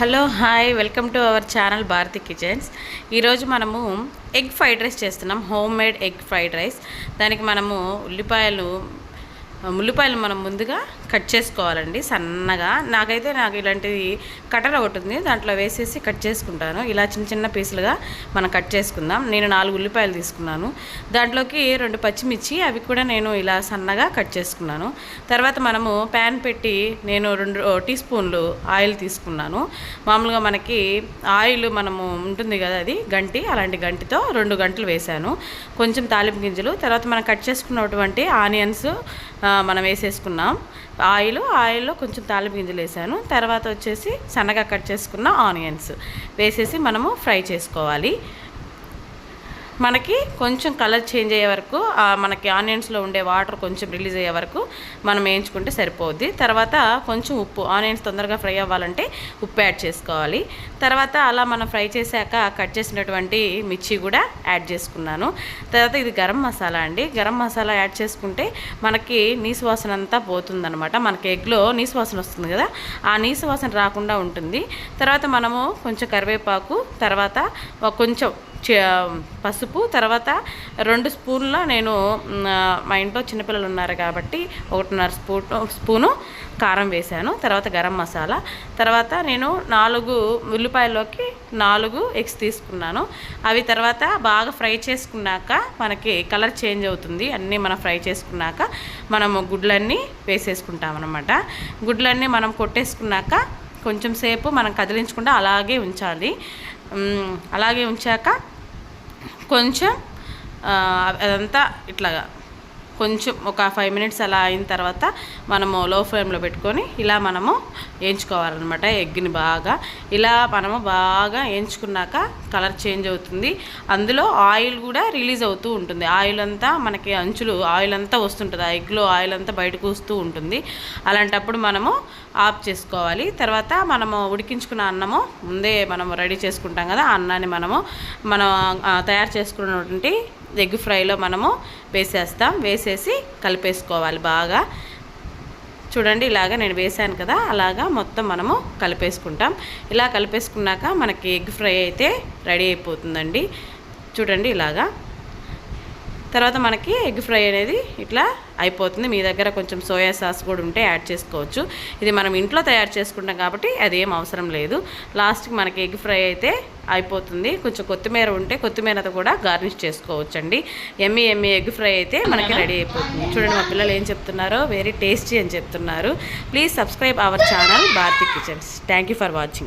Hello hi welcome to our channel Bharati kitchens. ఈరోజు మనము egg fried rice చేస్తున్నాం home made egg fried rice. దానికి మనము ఉల్లిపాయలు ఉల్లిపాయలు మనం ముందుగా కట్ చేసుకోవాలండి సన్నగా. నాకైతే నాకు ఇలాంటిది కటర్ ఒకటి ఉంది దాంట్లో వేసేసి కట్ చేసుకుంటాను. ఇలా చిన్న చిన్న పీసులుగా మనం కట్ చేసుకుందాం. నేను నాలుగు ఉల్లిపాయలు తీసుకున్నాను. దాంట్లోకి రెండు పచ్చిమిర్చి అవి కూడా నేను ఇలా సన్నగా కట్ చేసుకున్నాను. తర్వాత మనము ప్యాన్ పెట్టి నేను రెండు టీ స్పూన్లు ఆయిల్ తీసుకున్నాను. మామూలుగా మనకి ఆయిల్ మనము ఉంటుంది కదా అది గంటి అలాంటి గంటితో రెండు గంటలు వేశాను. కొంచెం తాలింపు గింజలు తర్వాత మనం కట్ చేసుకున్నటువంటి ఆనియన్స్ మనం వేసేసుకున్నాం. ఆయిల్ ఆయిల్లో కొంచెం తాలింపు గింజలు వేసాను. తర్వాత వచ్చేసి సన్నగా కట్ చేసుకున్న ఆనియన్స్ వేసేసి మనము ఫ్రై చేసుకోవాలి. మనకి కొంచెం కలర్ చేంజ్ అయ్యే వరకు మనకి ఆనియన్స్లో ఉండే వాటర్ కొంచెం రిలీజ్ అయ్యే వరకు మనం వేయించుకుంటే సరిపోద్ది. తర్వాత కొంచెం ఉప్పు ఆనియన్స్ తొందరగా ఫ్రై అవ్వాలంటే ఉప్పు యాడ్ చేసుకోవాలి. తర్వాత అలా మనం ఫ్రై చేశాక కట్ చేసినటువంటి మిర్చి కూడా యాడ్ చేసుకున్నాను. తర్వాత ఇది గరం మసాలా అండి. గరం మసాలా యాడ్ చేసుకుంటే మనకి నీసు వాసన అంతా పోతుందనమాట మనకి ఎగ్లో నీసు వాసన వస్తుంది కదా ఆ నీసు వాసన రాకుండా ఉంటుంది. తర్వాత మనము కొంచెం కరివేపాకు తర్వాత కొంచెం పసుపు తర్వాత రెండు స్పూన్ల నేను మా ఇంట్లో చిన్నపిల్లలు ఉన్నారు కాబట్టి ఒకటిన్నర స్పూన్ స్పూను కారం వేశాను తర్వాత గరం మసాలా తర్వాత నేను నాలుగు ఉల్లిపాయల్లోకి నాలుగు ఎగ్స్ తీసుకున్నాను. అవి తర్వాత బాగా ఫ్రై చేసుకున్నాక మనకి కలర్ చేంజ్ అవుతుంది అన్నీ మనం ఫ్రై చేసుకున్నాక మనము గుడ్లన్నీ వేసేసుకుంటాం అనమాట గుడ్లన్నీ మనం కొట్టేసుకున్నాక కొంచెం సేపు మనం కదిలించకుండా అలాగే ఉంచాలి. అలాగే ఉంచాక కొంచెం అదంతా ఇట్లాగా. కొంచెం ఒక ఫైవ్ మినిట్స్ అలా అయిన తర్వాత మనము లో ఫ్లేమ్లో పెట్టుకొని ఇలా మనము వేయించుకోవాలన్నమాట ఎగ్ని బాగా. ఇలా మనము బాగా వేయించుకున్నాక కలర్ చేంజ్ అవుతుంది. అందులో ఆయిల్ కూడా రిలీజ్ అవుతూ ఉంటుంది. ఆయిల్ అంతా మనకి అంచులు ఆయిల్ అంతా వస్తుంటుంది. ఆ ఎగ్లో ఆయిల్ అంతా బయటకు వస్తూ ఉంటుంది. అలాంటప్పుడు మనము ఆఫ్ చేసుకోవాలి. తర్వాత మనము ఉడికించుకున్న అన్నము ముందే మనము రెడీ చేసుకుంటాం కదా ఆ అన్నాన్ని మనము మనం తయారు చేసుకున్నటువంటి ఎగ్ ఫ్రైలో మనము వేసేస్తాం. వేసేసి కలిపేసుకోవాలి బాగా. చూడండి ఇలాగా నేను వేసాను కదా అలాగా మొత్తం మనము కలిపేసుకుంటాం. ఇలా కలిపేసుకున్నాక మనకి ఎగ్ ఫ్రై అయితే రెడీ అయిపోతుందండి. చూడండి ఇలాగా తర్వాత మనకి ఎగ్ ఫ్రై అనేది ఇట్లా అయిపోతుంది. మీ దగ్గర కొంచెం సోయా సాస్ కూడా ఉంటే యాడ్ చేసుకోవచ్చు. ఇది మనం ఇంట్లో తయారు చేసుకుంటాం కాబట్టి అదేం అవసరం లేదు. లాస్ట్కి మనకి ఎగ్ ఫ్రై అయితే అయిపోతుంది. కొంచెం కొత్తిమీర ఉంటే కొత్తిమీరతో కూడా గార్నిష్ చేసుకోవచ్చండి. ఎమ్మి ఎమ్మి ఎగ్ ఫ్రై అయితే మనకి రెడీ అయిపోతుంది. చూడండి మా పిల్లలు ఏం చెప్తున్నారో వెరీ టేస్టీ అని చెప్తున్నారు. Please subscribe our channel Bharati kitchens. Thank you for watching.